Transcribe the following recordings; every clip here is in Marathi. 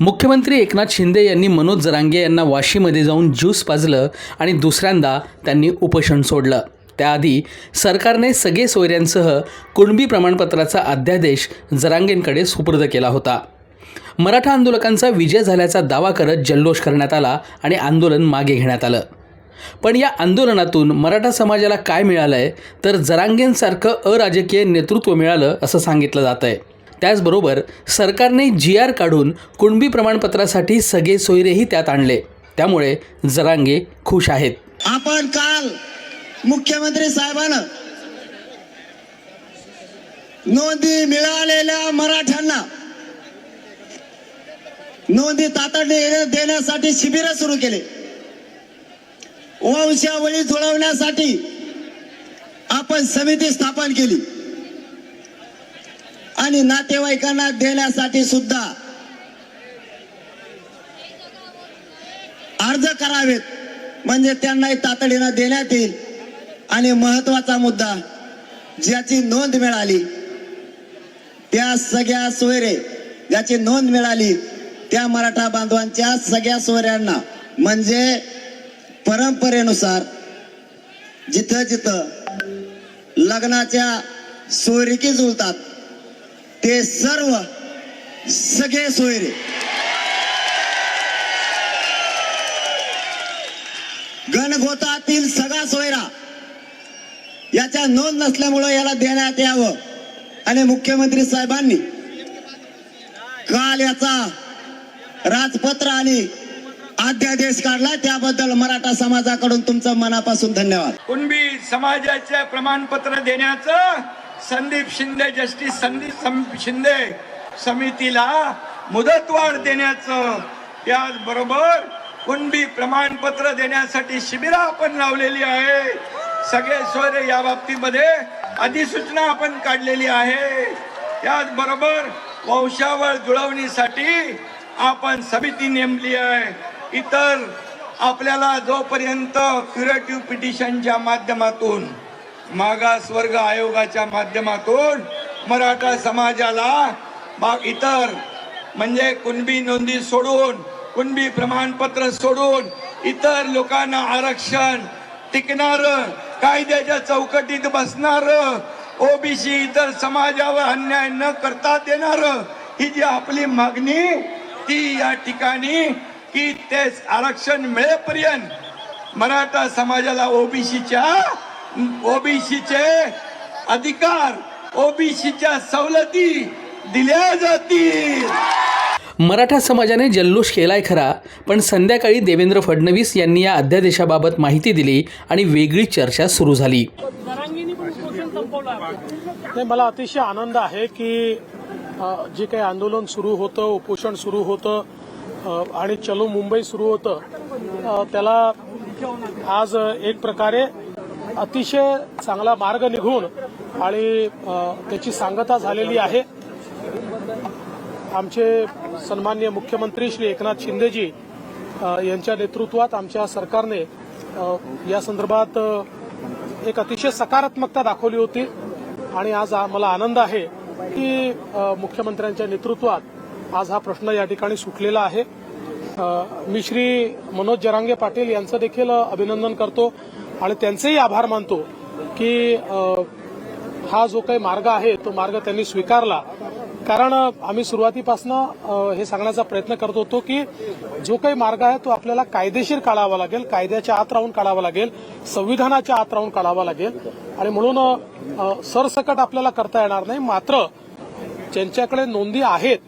मुख्यमंत्री एकनाथ शिंदे यांनी मनोज जरांगे यांना वाशीमध्ये जाऊन ज्यूस पाजलं आणि दुसऱ्यांदा त्यांनी उपोषण सोडलं. त्याआधी सरकारने सगळे सोयऱ्यांसह कुणबी प्रमाणपत्राचा अध्यादेश जरांगेंकडे सुपूर्द केला होता. मराठा आंदोलकांचा विजय झाल्याचा दावा करत जल्लोष करण्यात आला आणि आंदोलन मागे घेण्यात आलं. पण या आंदोलनातून मराठा समाजाला काय मिळालं आहे तर जरांगेंसारखं अराजकीय नेतृत्व मिळालं असं सांगितलं जात आहे त्याचबरोबर सरकारने जी आर काढून कुणबी प्रमाणपत्रासाठी सगळे सोयरेही त्यात आणले. त्यामुळे जरांगे खुश आहेत. आपण काल मुख्यमंत्री साहेबांना नोंदी मिळालेल्या मराठ्यांना नोंदी तातडीने देण्यासाठी शिबिर सुरू केले. वंशावळी जुळवण्यासाठी आपण समिती स्थापन केली. आणि नातेवाईकांना देण्यासाठी सुद्धा अर्ज करावेत. म्हणजे त्यांनाही तातडीनं देण्यात येईल. आणि महत्त्वाचा मुद्दा ज्याची नोंद मिळाली त्या सगळ्या सोयरे ज्याची नोंद मिळाली त्या मराठा बांधवांच्या सगळ्या सोयऱ्यांना म्हणजे परंपरेनुसार जिथं जिथं लग्नाच्या सोयरिकी जुळतात ते सर्व सगळे सोयरे. गणगोतातील सगळा सोयरा याच्या नोंद नसल्यामुळं याला देण्यात यावं. आणि मुख्यमंत्री साहेबांनी काल याचा राजपत्र आणि अध्यादेश काढला. त्याबद्दल मराठा समाजाकडून तुमचं मनापासून धन्यवाद. कुणबी समाजाचे प्रमाणपत्र देण्याचं संदीप शिंदे जस्टिस संदीप शिंदे समितीला मुदतवाढ देण्याचं त्याचबरोबर कुणबी प्रमाणपत्र देण्यासाठी शिबिरं आपण लावलेली आहे. सगळे सोयरे या बाबतीमध्ये अधिसूचना आपण काढलेली आहे. त्याचबरोबर वंशावळ जुळवणीसाठी आपण समिती नेमली आहे. इतर आपल्याला जोपर्यंत क्युरेटिव्ह पिटिशनच्या माध्यमातून मागासवर्ग आयोगाच्या माध्यमातून मराठा समाजाला इतर म्हणजे कुणबी नोंदी सोडून कुणबी प्रमाणपत्र सोडून इतर लोकांना आरक्षण टिकणार कायद्याच्या चौकटीत बसणार ओबीसी इतर समाजावर अन्याय न करता देणार ही जी आपली मागणी ती या ठिकाणी की तेच आरक्षण मिळेपर्यंत मराठा समाजाला ओबीसीच्या ओबीसीचे अधिकार ओबीसीच्या सवलती दिल्या जातील. मराठा समाजाने जल्लोष केलाय खरा पण संध्याकाळी देवेंद्र फडणवीस यांनी या अध्यादेशाबाबत माहिती दिली आणि वेगळी चर्चा सुरू झाली. नाही मला अतिशय आनंद आहे की जे काही आंदोलन सुरू होतं उपोषण सुरू होतं आणि चलो मुंबई सुरू होतं त्याला आज एक प्रकारे अतिशय चांगला मार्ग निघून आणि त्याची सांगता झालेली आहे. आमचे सन्मान्य मुख्यमंत्री श्री एकनाथ शिंदेजी यांच्या नेतृत्वात आमच्या सरकारने या संदर्भात एक अतिशय सकारात्मकता दाखवली होती. आणि आज मला आनंद आहे की मुख्यमंत्र्यांच्या नेतृत्वात आज हा प्रश्न या ठिकाणी सुटलेला आहे. मी श्री मनोज जरांगे पाटील यांचं देखील अभिनंदन करतो. आणि त्यांचेही आभार मानतो की हा जो काही मार्ग आहे तो मार्ग त्यांनी स्वीकारला. कारण आम्ही सुरुवातीपासून हे सांगण्याचा प्रयत्न करत होतो की जो काही मार्ग आहे तो आपल्याला कायदेशीर काढावा लागेल कायद्याच्या आत राहून काढावा लागेल संविधानाच्या आत राहून काढावा लागेल. आणि म्हणून सरसकट आपल्याला करता येणार नाही. मात्र ज्यांच्याकडे नोंदी आहेत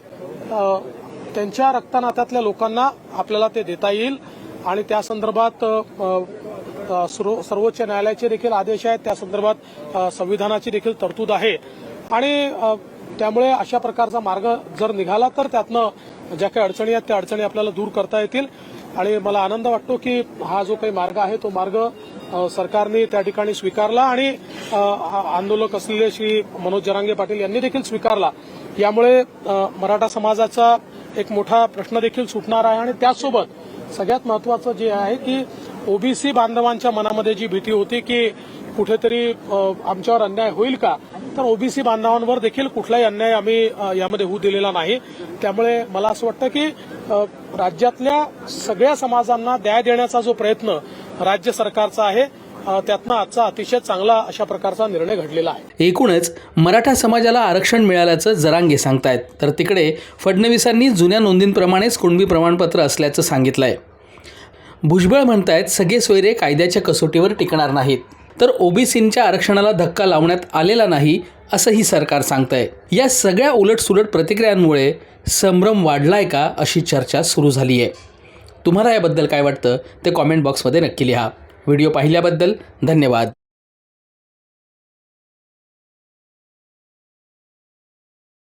त्यांच्या रक्तनात्यातल्या लोकांना आपल्याला ते देता येईल. आणि त्या संदर्भात सर्वोच्च न्यायालयाचे देखील आदेश आहेत. त्या संदर्भात संविधानाची देखील तरतूद आहे. आणि त्यामुळे अशा प्रकारचा मार्ग जर निघाला तर त्यातनं ज्या काही अडचणी आहेत त्या अडचणी आपल्याला दूर करता येतील. आणि मला आनंद वाटतो की हा जो काही मार्ग आहे तो मार्ग सरकारने त्या ठिकाणी स्वीकारला आणि आंदोलक असलेले श्री मनोज जरांगे पाटील यांनी देखील स्वीकारला. यामुळे मराठा समाजाचा एक मोठा प्रश्न देखील सुटणार आहे. आणि त्याचसोबत सगळ्यात महत्वाचं जे आहे की ओबीसी बांधवांच्या मनामध्ये जी भीती होती की कुठेतरी आमच्यावर अन्याय होईल का? तर ओबीसी बांधवांवर देखील कुठलाही अन्याय आम्ही यामध्ये होऊ दिलेला नाही. त्यामुळे मला असं वाटतं की राज्यातल्या सगळ्या समाजांना न्याय देण्याचा जो प्रयत्न राज्य सरकारचा आहे त्यातनं आजचा अतिशय चांगला अशा प्रकारचा निर्णय घडलेला आहे. एकूणच मराठा समाजाला आरक्षण मिळाल्याचं जरांगे सांगतायत. तर तिकडे फडणवीसांनी जुन्या नोंदींप्रमाणेच कुणबी प्रमाणपत्र असल्याचं सांगितलंय. भुजबळ म्हणतायत सगळे सोयरे कायद्याच्या कसोटीवर टिकणार नाहीत. तर ओबीसींच्या आरक्षणाला धक्का लावण्यात आलेला नाही असंही सरकार सांगतंय. या सगळ्या उलटसुलट प्रतिक्रियांमुळे संभ्रम वाढलाय का अशी चर्चा सुरू झाली आहे तुम्हाला याबद्दल काय वाटतं ते कॉमेंट बॉक्समध्ये नक्की लिहा. व्हिडिओ पाहिल्याबद्दल धन्यवाद.